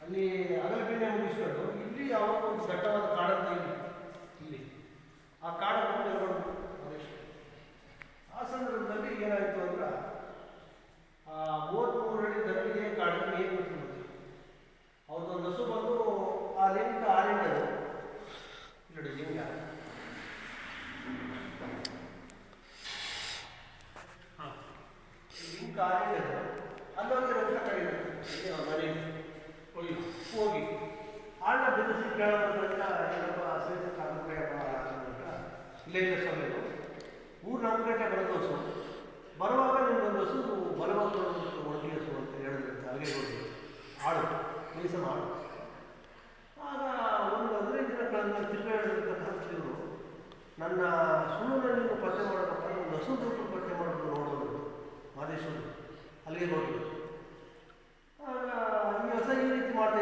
ಅಲ್ಲಿ ಅಗಲಬೆಣ್ಣೆ ಮುಗಿಸ್ಕೊಂಡು ಇಲ್ಲಿ ಯಾವಾಗ ಒಂದು ದಟ್ಟವಾದ ಕಾಡಂತ ಇಲ್ಲಿ ಇಲ್ಲಿ ಆ ಕಾಡ ಬಂದು ಪ್ರದೇಶ ಆ ಸಂದರ್ಭದಲ್ಲಿ ಏನಾಯಿತು ಅಂದ್ರೆ ಆ ಮೂವತ್ತ್ಮೂರು ಅಡಿ ದರವಿಗೆ ಕಾಡಲ್ಲಿ ಏನು ಬಿಟ್ಬಿಡ್ತು ಅವ್ರದ್ದೊಂದು ಹಸು ಬಂದು ಆ ಲಿಂಕ್ ಆ ಲಿಂಗ ಅಲ್ಲೊಂದು ರಕ್ತ ಕಡಿಮೆ ಮನೆ. ಹೋಗಿ. ಹೋಗಿ. ಆಳ ಬೆದರಿಸಿ ಕೇಳೋದ್ರಿಂದ ಏನಪ್ಪ ಸೇರಿಸ ಕಾಲಪ್ರಯಪ್ಪ ಇಲ್ಲೇ ಇಲ್ಲ ಸ್ವಾಮಿ ಊರು ನಮ್ಮ ಗಂಟೆ ಬರೋದು ಹಸು ಬರುವಾಗ ನಿಮ್ಗೊಂದು ಹಸು ಬಲವಂತ ಒಣಗಿ ಹಸು ಅಂತ ಹೇಳಿದ್ರಂತೆ ಅಲ್ಲಿಗೆ ಹೋಗಿ. ಆಳು. ಕೆಲಸ ಆಳು. ಆಗ ಒಂದು ಹದಿನೈದು ದಿನ ಕಳೆದ ತಿರ್ಗ ನನ್ನ ಸುಳ್ಳು ನೀವು ಪತ್ತೆ ಮಾಡಬೇಕಂದ್ರೆ ಒಂದು ಹಸು ದುಡ್ಡು ಪತ್ತೆ ಅಲ್ಲಿಗೆ ಹೋಗಿದ್ದು ಆಗ ಈ ಹೊಸ ಈ ರೀತಿ ಮಾಡ್ತಾ